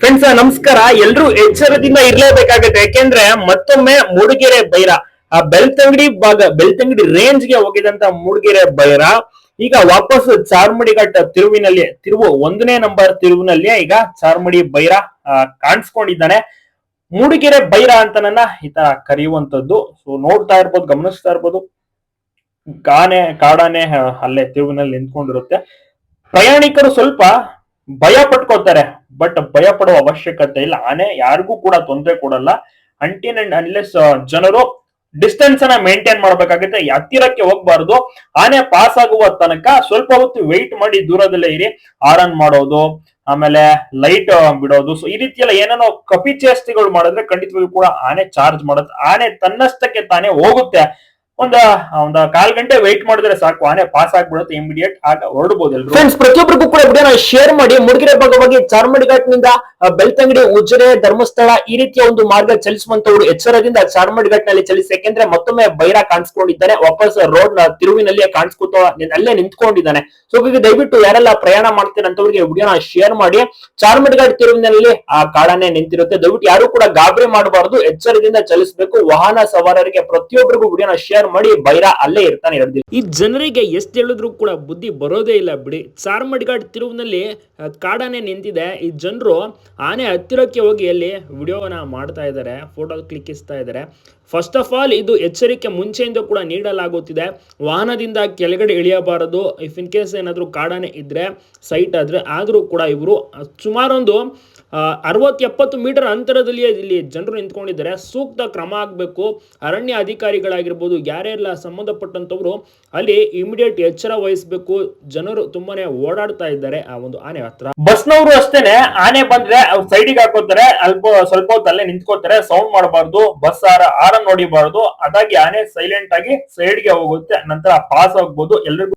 Friends ನಮಸ್ಕಾರ. ಎಲ್ರು ಎಚ್ಚರದಿಂದ ಇರ್ಲೇಬೇಕಾಗತ್ತೆ. ಯಾಕೆಂದ್ರೆ ಮತ್ತೊಮ್ಮೆ ಮೂಡಿಗೆರೆ ಬೈರ. ಆ ಬೆಳ್ತಂಗಡಿ ಭಾಗ, ಬೆಳ್ತಂಗಡಿ ರೇಂಜ್ಗೆ ಹೋಗಿದಂತ ಮೂಡಿಗೆರೆ ಬೈರ. ಈಗ ವಾಪಸ್ ಚಾರ್ಮಡಿ ಘಾಟ್ ತಿರುವಿನಲ್ಲಿ, ತಿರುವು ಒಂದನೇ ನಂಬರ್ ತಿರುವಿನಲ್ಲಿ ಈಗ ಚಾರ್ಮಡಿ ಬೈರ ಕಾಣಿಸ್ಕೊಂಡಿದ್ದಾನೆ. ಮೂಡಿಗೆರೆ ಬೈರ ಅಂತ ನನ್ನ ಈತ ಕರೆಯುವಂತದ್ದು ಸೊ ನೋಡ್ತಾ ಇರ್ಬೋದು, ಗಮನಿಸ್ತಾ ಇರ್ಬೋದು. ಕಾನೆ ಕಾಡಾನೆ, ಅಲ್ಲೇ ತಿರುವಿನಲ್ಲಿ ನಿಂತ್ಕೊಂಡಿರುತ್ತೆ. ಪ್ರಯಾಣಿಕರು ಸ್ವಲ್ಪ ಭಯ ಪಟ್ಕೋತಾರೆ ಬಟ್ ಭಯ ಪಡುವ ಅವಶ್ಯಕತೆ ಇಲ್ಲ. ಆನೆ ಯಾರಿಗೂ ಕೂಡ ತೊಂದರೆ ಕೊಡಲ್ಲ. ಅಂಟಿನ್ ಅಂಡ್ ಅನ್ಲೆಸ್ ಜನರು ಡಿಸ್ಟೆನ್ಸ್ ಅನ್ನ ಮೇಂಟೈನ್ ಮಾಡಬೇಕಾಗುತ್ತೆ. ಹತ್ತಿರಕ್ಕೆ ಹೋಗ್ಬಾರ್ದು. ಆನೆ ಪಾಸ್ ಆಗುವ ತನಕ ಸ್ವಲ್ಪ ಹೊತ್ತು ವೆಯ್ಟ್ ಮಾಡಿ ದೂರದಲ್ಲೇ ಇರಿ. ಆರನ್ ಮಾಡೋದು, ಆಮೇಲೆ ಲೈಟ್ ಬಿಡೋದು. ಸೊ ಈ ರೀತಿ ಎಲ್ಲ ಏನೇನೋ ಕಪಿಚೇಸ್ತಿಗಳು ಮಾಡಿದ್ರೆ ಖಂಡಿತವಾಗಿ ಕೂಡ ಆನೆ ಚಾರ್ಜ್ ಮಾಡುತ್ತೆ. ಆನೆ ತನ್ನಷ್ಟಕ್ಕೆ ತಾನೇ ಹೋಗುತ್ತೆ. ಒಂದ ಒಂದ ಕಾಲ್ ಗಂಟೆ ವೆಯ್ಟ್ ಮಾಡಿದ್ರೆ ಸಾಕು. ಆನೆ ಪಾಸ್ ಆಗ್ಬಿಡುತ್ತೆ ಇಮಿಡಿಯೇಟ್ ಆಗ ಹೊರಡಬಹುದು ಎಲ್ರು. ಫ್ರೆಂಡ್ಸ್ ಪ್ರತಿಯೊಬ್ಬರಿಗೂ ಕೂಡ ವಿಡಿಯೋನ ಶೇರ್ ಮಾಡಿ, ಮುಡಿಗೆರೆ ಭಾಗವಾಗಿ ಚಾರ್ಮಡಿ ಘಾಟ್ನಿಂದ ಬೆಳ್ತಂಗಡಿ ಉಜಿರೆ ಧರ್ಮಸ್ಥಳ ಈ ರೀತಿಯ ಒಂದು ಮಾರ್ಗ ಚಲಿಸುವಂತವರು ಎಚ್ಚರದಿಂದ ಚಾರ್ಮಡಿ ಘಾಟ್ನಲ್ಲಿ ಚಲಿಸಿ, ಯಾಕೆಂದ್ರೆ ಮತ್ತೊಮ್ಮೆ ಬೈರ ಕಾಣಿಸ್ಕೊಂಡಿದ್ದಾನೆ, ವಾಪಸ್ ರೋಡ್ನ ತಿರುವಿನಲ್ಲಿಯೇ ಕಾಣಿಸ್ಕೊತ ಅಲ್ಲೇ ನಿಂತ್ಕೊಂಡಿದ್ದಾನೆ. ಸೊ ಹೀಗೆ ದಯವಿಟ್ಟು ಯಾರೆಲ್ಲ ಪ್ರಯಾಣ ಮಾಡ್ತೀರಂತವ್ರಿಗೆ ವಿಡಿಯೋನ ಶೇರ್ ಮಾಡಿ ಚಾರ್ಮಡಿ ಘಾಟ್ ತಿರುವಿನಲ್ಲಿ ಆ ಕಾಡಾನೆ ನಿಂತಿರುತ್ತೆ. ದಯವಿಟ್ಟು ಯಾರು ಕೂಡ ಗಾಬರಿ ಮಾಡಬಾರದು, ಎಚ್ಚರದಿಂದ ಚಲಿಸಬೇಕು. ವಾಹನ ಸವಾರರಿಗೆ ಪ್ರತಿಯೊಬ್ಬರಿಗೂ ವಿಡಿಯೋನ ಶೇರ್ ಮಾಡಿ ಬೈರ ಅಲ್ಲೇ ಇರ್ತಾನೆ ಎರಡು ಈ ಜನರಿಗೆ ಎಷ್ಟು ಹೇಳಿದ್ರು ಕೂಡ ಬುದ್ಧಿ ಬರೋದೇ ಇಲ್ಲ ಬಿಡಿ. ಚಾರ್ಮಡ್ಗಾಡ್ ತಿರುವಿನಲ್ಲಿ ಕಾಡಾನೆ ನಿಂತಿದೆ. ಈ ಜನರು ಆನೆ ಹತ್ತಿರಕ್ಕೆ ಹೋಗಿ ಅಲ್ಲಿ ವಿಡಿಯೋವನ್ನ ಮಾಡ್ತಾ ಇದ್ದಾರೆ ಫೋಟೋ ಕ್ಲಿಕ್ಕಿಸ್ತಾ ಇದ್ದಾರೆ ಫಸ್ಟ್ ಆಫ್ ಆಲ್ ಇದು ಎಚ್ಚರಿಕೆ ಮುಂಚೆಯಿಂದ ಕೂಡ ನೀಡಲಾಗುತ್ತಿದೆ. ವಾಹನದಿಂದ ಕೆಳಗಡೆ ಇಳಿಯಬಾರದು. ಇಫ್ ಇನ್ ಕೇಸ್ ಏನಾದರೂ ಕಾಡಾನೆ ಇದ್ರೆ ಸೈಟ್ ಆದ್ರೆ, ಆದರೂ ಕೂಡ ಇವರು ಸುಮಾರೊಂದು ಅರವತ್ತು ಎಪ್ಪತ್ತು ಮೀಟರ್ ಅಂತರದಲ್ಲಿ ಇಲ್ಲಿ ಜನರು ನಿಂತ್ಕೊಂಡಿದ್ದಾರೆ. ಸೂಕ್ತ ಕ್ರಮ ಆಗಬೇಕು. ಅರಣ್ಯ ಅಧಿಕಾರಿಗಳಾಗಿರ್ಬೋದು ಯಾರೆಲ್ಲ ಸಂಬಂಧಪಟ್ಟಂತವರು ಅಲ್ಲಿ ಇಮಿಡಿಯೇಟ್ ಎಚ್ಚರ ವಹಿಸಬೇಕು. ಜನರು ತುಂಬಾನೇ ಓಡಾಡ್ತಾ ಇದ್ದಾರೆ ಆ ಒಂದು ಆನೆ ಹತ್ರ. ಬಸ್ನವರು ಅಷ್ಟೇನೆ, ಆನೆ ಬಂದ್ರೆ ಅವ್ರು ಸೈಡಿಗೆ ಹಾಕೋತಾರೆ, ಅಲ್ಪ ಸ್ವಲ್ಪ ಹೊತ್ತು ಅಲ್ಲೇ ನಿಂತ್ಕೋತಾರೆ ಸೌಂಡ್ ಮಾಡಬಾರ್ದು, ಬಸ್ ಆರ ಆರನ್ ನೋಡಿಬಾರ್ದು. ಅದಾಗಿ ಆನೆ ಸೈಲೆಂಟ್ ಆಗಿ ಸೈಡ್ಗೆ ಹೋಗುತ್ತೆ, ನಂತರ ಪಾಸ್ ಆಗ್ಬೋದು. ಎಲ್ರಿಗೂ